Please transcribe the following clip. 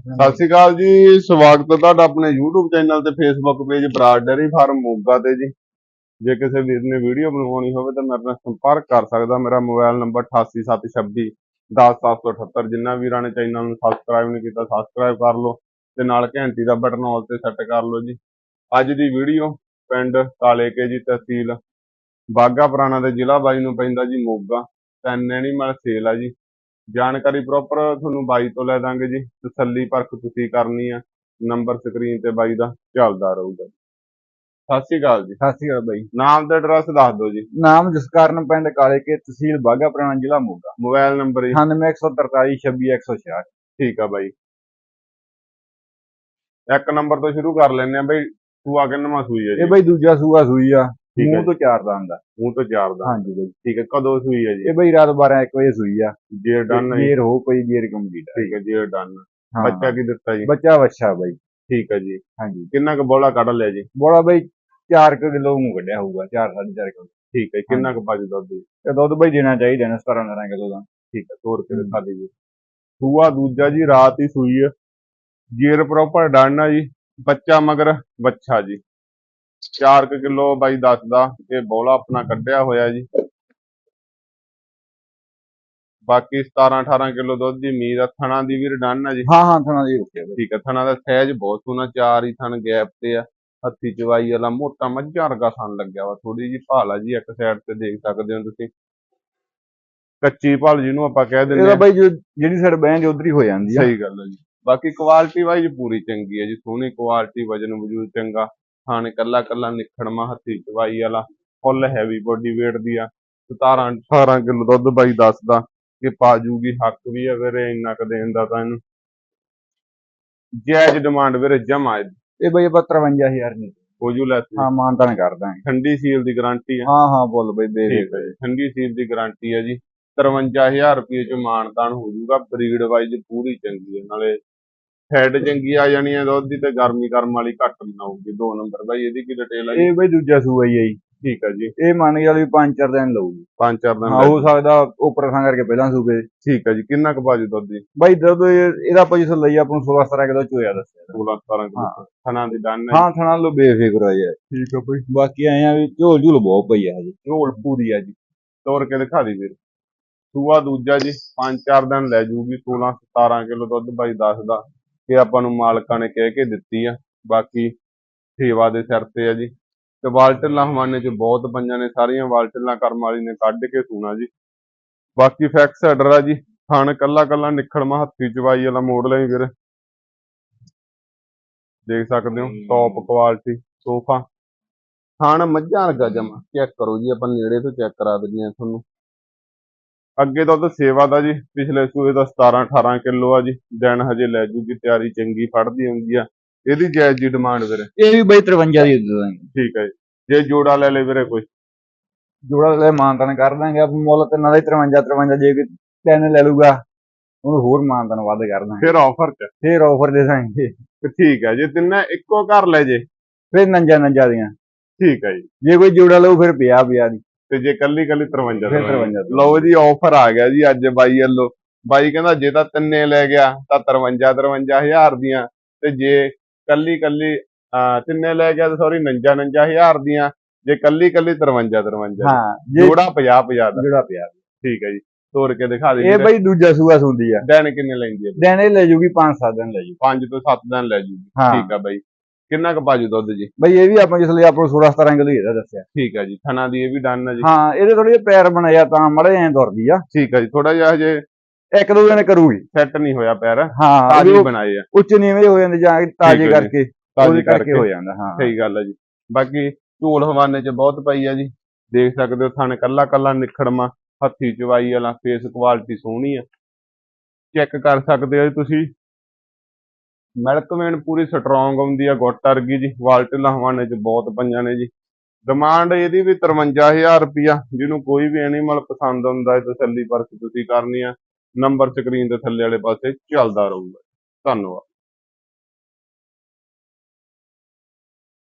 ਸਤਿ ਸ਼੍ਰੀ ਅਕਾਲ ਜੀ, ਸਵਾਗਤ ਹੈ ਤੁਹਾਡਾ ਆਪਣੇ YouTube ਚੈਨਲ ਤੇ Facebook page Brar dairy farm Moga ਤੇ ਜੀ। ਜੇ ਕਿਸੇ ਵੀਰ ਨੇ ਵੀਡੀਓ ਬਣਵਾਉਣੀ ਹੋਵੇ ਤਾਂ ਮੇਰੇ ਨਾਲ ਸੰਪਰਕ ਕਰ ਸਕਦਾ, ਮੇਰਾ ਮੋਬਾਈਲ ਨੰਬਰ 8876 10778 ਜਿੰਨਾ ਵੀਰਾਂ ਨੇ ਚੈਨਲ ਨੂੰ ਸਬਸਕ੍ਰਾਈਬ ਨਹੀਂ ਕੀਤਾ ਸਬਸਕ੍ਰਾਈਬ ਕਰ ਲਓ ਤੇ ਨਾਲ ਘੰਟੀ ਦਾ ਬਟਨ ਆਲ ਤੇ ਸੈੱਟ ਕਰ ਲਓ ਜੀ। ਅੱਜ ਦੀ ਵੀਡੀਓ ਪਿੰਡ ਕਾਲੇਕੇ ਜੀ ਤਹਿਸੀਲ ਬਾਗਾ ਪੁਰਾਣਾ ਦੇ ਜ਼ਿਲ੍ਹਾ ਬਾਈ ਨੂੰ ਪੈਂਦਾ ਜੀ ਮੋਗਾ, ਤਿੰਨ ਐਨੀਮਲ ਸੇਲ ਆ ਜੀ। ਜਾਣਕਾਰੀ ਪ੍ਰੋਪਰ ਤੁਹਾਨੂੰ ਬਾਈ ਤੋਂ ਲੈ ਦਾਂਗੇ ਜੀ। ਤਸੱਲੀ ਪਰਖ ਤੁਸੀਂ ਕਰਨੀ ਆ। ਨੰਬਰ ਸਕਰੀਨ ਤੇ ਬਾਈ ਦਾ ਚੱਲਦਾ ਰਹੂਗਾ। ਸਤਿ ਸ਼੍ਰੀ ਅਕਾਲ ਜੀ। ਸਤਿ ਸ਼੍ਰੀ ਅਕਾਲ ਬਾਈ। ਨਾਮ ਤੇ ਐਡਰੈਸ ਦੱਸ ਦਿਓ ਜੀ। ਨਾਮ ਜਸਕਰਨ ਪਿੰਡ ਕਾਲੇ ਕੇ ਤਹਿਸੀਲ ਬਾਗਾ ਪੁਰਾਣਾ ਜ਼ਿਲ੍ਹਾ ਮੋਗਾ। ਮੋਬਾਈਲ ਨੰਬਰ ਜੀ। 9143262166 ਠੀਕ ਆ ਬਾਈ। ਇੱਕ ਨੰਬਰ ਤੋਂ ਸ਼ੁਰੂ ਕਰ ਲੈਂਦੇ ਆ ਬਈ। ਸੂਆ ਕਿੰਨਵਾਂ ਸੂਈ ਇਹ ਜੀ? ਬਾਈ ਦੂਜਾ ਸੂਆ ਸੂਈ ਆ। ਠੀਕ ਹੈ ਮੂੰਹ ਤੋਂ ਚਾਰ ਦਾ ਆਂਦਾ ਮੂੰਹ ਤੋਂ ਚਾਰ ਦਾ। ਹਾਂਜੀ ਬਾਈ। ਠੀਕ ਹੈ ਕਦੋਂ ਸੂਈ ਹੈ ਜੀ? ਇਹ ਬਾਈ ਰਾਤ 12 1 ਵਜੇ ਸੂਈ ਆ। ਜੇ ਡਨ ਹੈ ਜੀ। ਜੇਰ ਹੋ ਪਈ ਜੇਰ ਕੰਪਲੀਟ ਠੀਕ ਹੈ ਜੀ ਡਨ ਹਾਂ। ਬੱਚਾ ਕੀ ਦਿੱਤਾ ਜੀ? ਬੱਚਾ ਵੱਛਾ ਬਾਈ। ਠੀਕ ਹੈ ਜੀ। ਹਾਂਜੀ। ਕਿੰਨਾ ਕੁ ਬੋਲਾ ਕੱਢ ਲਿਆ ਜੀ? ਬੋਲਾ ਬਾਈ 4 ਕਿਲੋ ਨੂੰ ਕੱਢਿਆ ਹੋਊਗਾ 4 4.5 ਕਿਲੋ। ਠੀਕ ਹੈ ਕਿੰਨਾ ਕੁ ਬਾਜੂ ਦੁੱਧ ਜੀ? ਤੇ ਦੁੱਧ ਬਾਈ ਦੇਣਾ ਚਾਹੀਦਾ ਨਾ 17 18 ਕਿਲੋ ਦਾ। ਠੀਕ ਹੈ ਤੋਰ ਕੇ ਦਿਖਾ ਜੀ। ਸੂਆ ਦੂਜਾ ਜੀ ਰਾਤ ਹੀ ਸੂਈ ਹੈ ਜੇਰ ਪ੍ਰੋਪਰ ਡਨ ਆ ਜੀ। ਬੱਚਾ ਮਗਰ ਬੱਚਾ ਜੀ। 4 ਕਿਲੋ ਬਾਈ ਦੱਸਦਾ ਇਹ ਬੋਲਾ ਆਪਣਾ ਕੱਢਿਆ ਹੋਇਆ ਜੀ। ਬਾਕੀ 17 18 ਕਿਲੋ ਦੁੱਧ ਦੀ ਉਮੀਦ ਆ ਥਣਾ ਦੀ ਵੀ ਡਨ ਆ ਜੀ। ਹਾਂ ਹਾਂ ਥਣਾ ਦੀ ਬਾਈ। ਠੀਕ ਹੈ ਥਣਾ ਦਾ ਸਾਈਜ਼ ਬਹੁਤ ਸੋਹਣਾ ਚਾਰ ਹੀ ਥਣ ਗੈਪ ਤੇ ਆ। ਹੱਥੀ ਚਵਾਈ ਵਾਲਾ ਮੋਟਾ ਮੱਝਾਂ ਵਰਗਾ ਥਣ ਲੱਗਿਆ ਵਾ ਥੋੜੀ ਜੀ ਭਾਲ ਆ ਜੀ ਇੱਕ ਸਾਈਡ ਤੇ ਦੇਖ ਸਕਦੇ ਹੋ ਤੁਸੀਂ। ਕੱਚੀ ਭਾਲ ਜਿਹਨੂੰ ਆਪਾਂ ਕਹਿ ਦਿੰਦੇ ਇਹਦਾ ਆ। ਬਾਈ ਜਿਹੜੀ ਸਾਈਡ ਬਹਿਣ ਉਧਰ ਹੀ ਹੋ ਜਾਂਦੀ ਆ। ਸਹੀ ਗੱਲ ਹੈ ਜੀ। ਬਾਕੀ ਕੁਆਲਿਟੀ ਵਾਈਜ਼ ਪੂਰੀ ਚੰਗੀ ਹੈ ਜੀ ਸੋਹਣੀ ਕੁਆਲਿਟੀ ਵਜਨ ਵਜੂਦ ਚੰਗਾ। ਥਣ ਕੱਲਾ ਕੱਲਾ ਨਿਖੜਮਾ ਹੱਥੀ ਚਵਾਈ ਵਾਲਾ ਫੁੱਲ ਹੈਵੀ ਬੋਡੀ weight ਦੀ ਆ 17 18 ਕਿਲੋ ਦੁੱਧ ਬਾਈ ਦੱਸਦਾ ਕਿ ਪਾ ਜੂਗੀ ਹੱਕ ਵੀ ਆ ਵੀਰੇ ਇੰਨਾ ਕ ਦੇਣ ਦਾ ਤਾਂ ਇਹਨੂੰ। ਜਾਇਜ਼ ਡਿਮਾਂਡ ਵੀਰੇ ਜਮਾ ਇਹ ਬਾਈ ਆਪਾਂ 53000 ਨਹੀਂ। ਹੋ ਜੂ ਲੈਸ ਹਾਂ ਮਾਨਤਾਨ ਕਰ ਦਾਂਗੇ ਠੰਡੀ ਸੀਲ ਦੀ ਗਾਰੰਟੀ ਹੈ ਹਾਂ ਹਾਂ ਬੋਲ ਬਾਈ ਦੇ ਦੇ। ਠੰਡੀ ਸੀਲ ਦੀ ਗਾਰੰਟੀ ਹੈ ਜੀ। 53000 ਰੁਪਏ ਚ ਮਾਨਤਾਨ ਹੋ ਜੂਗਾ ਬਰੀਡ ਵਾਈਜ਼ ਪੂਰੀ ਚੰਗੀ ਹੈ ਨਾਲੇ ਹੈਡ ਚੰਗੀ ਆ ਜਾਣੀ ਹੈ ਦੁੱਧ ਦੀ ਤੇ ਗਰਮੀ ਕਰਮ ਵਾਲੀ ਘੱਟ ਹੋਊਗੀ ਦੋ ਨੰਬਰ ਬਾਈ ਇਹਦੀ ਕੀ ਡਿਟੇਲ ਜੀ? ਇਹ ਬਾਈ ਦੂਜਾ ਸੂਆ ਹੀ ਆ ਜੀ। ਠੀਕ ਹੈ ਜੀ। ਇਹ ਮੰਨ ਚੱਲ ਵੀ 5-4 ਦਿਨ ਲਊਗੀ। ਪੰਜ ਚਾਰ ਦਿਨ ਹਾਂ ਹੋ ਸਕਦਾ ਉੱਪਰ ਥਾਂ ਕਰਕੇ ਪਹਿਲਾਂ ਸੂਬੇ ਠੀਕ ਹੈ ਜੀ ਕਿੰਨਾ ਕੁ ਬਾਜੂ ਦੁੱਧ ਦੀ? ਬਾਈ ਦੁੱਧ ਇਹ- ਇਹਦਾ ਪੋਜੀਸ਼ਨ ਲਈ ਆਪਾਂ ਨੂੰ 16-17 ਕਿਲੋ ਚੋਇਆ ਦੱਸਿਆ। 16 17 ਕਿਲੋ ਥਣਾ ਦੀ ਡਨ ਹੈ। ਹਾਂ ਥਣਾ ਲੋ ਬੇਫਿਕਰ ਆ ਯਾਰ। ਠੀਕ ਹੈ ਬਾਈ। ਬਾਕੀ ਆਏ ਆ ਵੀ ਝੋਲ ਝੂਲ ਬਹੁਤ ਪਈ ਆ ਹਜੇ। ਝੋਲ ਪੂਰੀ ਹੈ ਜੀ। ਤੋਰ ਕੇ ਦਿਖਾ ਦੀ ਵੀਰ। ਸੂਆ ਦੂਜਾ ਜੀ ਪੰਜ ਚਾਰ ਦਿਨ ਲੈ ਜੂਗੀ 16 17 ਕਿਲੋ ਦੁੱਧ ਬਾਈ ਦੱਸਦਾ। ਕਿ ਆਪਾਂ ਨੂੰ ਮਾਲਕਾਂ ਨੇ ਕਹਿ ਕੇ ਦਿੱਤੀ ਆ ਬਾਕੀ ਸੇਵਾ ਦੇ ਸਿਰ ਤੇ ਆ ਜੀ। ਤੇ ਵਾਲਟਲਾਂ ਹਵਾਨੇ ਚ ਬਹੁਤ ਪੰਜਾਂ ਨੇ ਸਾਰੀਆਂ ਵਾਲਟਲਾਂ ਕਰਮ ਵਾਲੀ ਨੇ ਕੱਢ ਕੇ ਸੂਣਾ ਜੀ। ਬਾਕੀ ਫੈਕਸ ਆਰਡਰ ਆ ਜੀ ਥਣ ਕੱਲਾ ਕੱਲਾ ਨਿਖੜਮਾ ਹੱਥੀ ਚਵਾਈ ਵਾਲਾ ਮੋੜ ਲਈ ਵੀਰ। ਦੇਖ ਸਕਦੇ ਹੋ ਟੌਪ ਕੁਆਲਿਟੀ ਸੋਫਾ। ਥਣ ਮੱਝਾਂ ਵਰਗਾ ਜਮਾ ਚੈੱਕ ਕਰੋ ਜੀ ਆਪਾਂ ਨੇੜੇ ਤੋਂ ਚੈੱਕ ਕਰਾ ਦਿੰਦੇ ਆ ਤੁਹਾਨੂੰ। ਅੱਗੇ ਦੁੱਧ ਸੇਵਾ ਦਾ ਜੀ ਪਿਛਲੇ ਸੂਏ ਦਾ 17 18 ਕਿਲੋ ਆ ਜੀ ਦਿਨ ਹਜੇ ਲੈ ਜੂਗੀ ਤਿਆਰੀ ਚੰਗੀ ਫੜਦੀ ਹੁੰਦੀ ਆ। ਇਹਦੀ ਜਾਇਜ਼ ਜੀ ਡਿਮਾਂਡ ਵੀਰੇ। ਇਹ ਵੀ ਬਾਈ 53 ਦੀ ਦੇ ਦਾਂਗੇ। ਠੀਕ ਹੈ ਜੀ। ਜੇ ਜੋੜਾ ਲੈ ਲੈ ਵੀਰੇ ਕੋਈ। ਜੋੜਾ ਲੈ ਮਾਨਤਾਨ ਕਰ ਦਾਂਗੇ। ਆਪਾਂ ਮੁੱਲ ਤੇ ਨਾਲ ਹੀ 53 53 ਜੇ ਕੋਈ ਤਿੰਨ ਲੈ ਲੂਗਾ ਉਹਨੂੰ ਹੋਰ ਮਾਨਤਾਨ ਵੱਧ ਕਰ ਦਾਂਗੇ। ਫਿਰ ਆਫਰ ਚ। ਫੇਰ ਆਫਰ ਦੇ ਦਾਂਗੇ। ਤੇ ਠੀਕ ਹੈ ਜੇ ਤਿੰਨੇ ਇੱਕੋ ਘਰ ਲੈ ਜੇ। ਫੇਰ ਨੰਜਾ ਨੰਜਾ ਦੀਆਂ। ਠੀਕ ਹੈ ਜੀ। ਜੇ ਕੋਈ ਜੋੜਾ ਲਊ ਫਿਰ 50 50 ਦੀ। ਤੇ ਜੇ ਕੱਲੀ ਕੱਲੀ 53 ਫਿਰ 53 ਦੀ ਲਓ ਜੀ ਆਫਰ ਆ ਗਿਆ ਜੀ ਅੱਜ ਬਾਈ ਵੱਲੋਂ। ਬਾਈ ਕਹਿੰਦਾ ਜੇ ਤਾਂ ਤਿੰਨੇ ਲੈ ਗਿਆ ਤਾਂ 53 53000 ਦੀਆਂ। ਤੇ ਜੇ ਕੱਲੀ ਕੱਲੀ ਤਿੰਨੇ ਲੈ ਗਿਆ ਤਾਂ ਸੌਰੀ 49 99000 ਦੀਆਂ। ਜੇ ਕੱਲੀ ਕੱਲੀ 53 53 ਹਾਂ ਜੋੜਾ 50 50 ਦਾ। ਜੋੜਾ ਪਿਆ ਠੀਕ ਹੈ ਜੀ। ਤੋੜ ਕੇ ਦਿਖਾ ਦੇ ਇਹ ਬਾਈ ਦੂਜਾ ਸੂਆ ਸੁੰਦੀ ਆ। ਦਿਨ ਕਿੰਨੇ ਲੈਂਦੀ ਹੈ ਦਿਨ ਇਹ ਲੈ ਜੂਗੀ 5-7 ਦਿਨ ਲੈ ਜੂ 5 ਤੋਂ 7 ਦਿਨ ਲੈ ਜੂਗੀ। ਠੀਕ ਆ ਬਾਈ। ਕਿੰਨਾ ਕੁ ਬਾਜੂ ਦੁੱਧ ਜੀ? ਬਈ ਇਹ ਵੀ ਆਪਾਂ ਜਿਸ ਲਈ ਆਪਾਂ ਨੂੰ 16-17 ਕਿਲੋ ਹੀ ਇਹਦਾ ਦੱਸਿਆ। ਠੀਕ ਹੈ ਜੀ ਥਣਾ ਦੀ ਇਹ ਵੀ ਡਨ ਹੈ ਜੀ। ਹਾਂ ਇਹਦੇ ਥੋੜੇ ਜਿਹੇ ਪੈਰ ਬਣਾਇਆ ਤਾਂ ਮੜੇ ਐਂ ਦੁਰਦੀ ਆ। ਠੀਕ ਹੈ ਜੀ ਥੋੜਾ ਜਿਹਾ ਹਜੇ ਇੱਕ ਦੋ ਦਿਨ ਕਰੂਗੀ। ਸੈੱਟ ਨਹੀਂ ਹੋਇਆ ਪੈਰ। ਹਾਂ ਤਾਜ਼ੀ ਬਣਾਏ ਆ। ਉੱਚ ਨੀਵੇਂ ਹੋ ਜਾਂਦੇ ਜਾਂ ਤਾਜ਼ੇ। ਕਰਕੇ ਤਾਜ਼ੀ ਕਰਕੇ ਹੋ ਜਾਂਦਾ ਹਾਂ। ਸਹੀ ਗੱਲ ਹੈ ਜੀ। ਬਾਕੀ ਝੋਲ ਹਵਾਨੇ ਚ ਬਹੁਤ ਪਈ ਆ ਜੀ। ਦੇਖ ਸਕਦੇ ਹੋ ਥਣ ਕੱਲਾ ਕੱਲਾ ਨਿਖੜਮਾ ਹੱਥੀ ਚਵਾਈ ਵਾਲਾ ਫੇਸ ਕੁਆਲਿਟੀ ਸੋਹਣੀ ਆ। ਚੈੱਕ ਕਰ ਸਕਦੇ ਹੋ ਜੀ ਤੁਸੀਂ ਮਿਲਕਵੇਨ ਪੂਰੀ ਸਟਰੋਂਗ ਆਉਂਦੀ ਆ, ਗੁੱਟ ਵਰਗੀ ਜੀ ਵਾਲਟਿਲਾ ਹਵਾਨੇ ਚ ਬਹੁਤ ਪਈਆਂ ਨੇ ਜੀ। ਡਿਮਾਂਡ ਇਹਦੀ ਵੀ 53000 ਰੁਪਿਆ ਜਿਹਨੂੰ ਕੋਈ ਵੀ ਐਨੀਮਲ ਪਸੰਦ ਆਉਂਦਾ ਹੈ, ਤਸੱਲੀ ਪਰਖ ਤੁਸੀਂ ਕਰਨੀ ਆ ਨੰਬਰ ਸਕਰੀਨ ਦੇ ਥੱਲੇ ਵਾਲੇ ਪਾਸੇ ਚੱਲਦਾ ਰਹੂਗਾ। ਧੰਨਵਾਦ।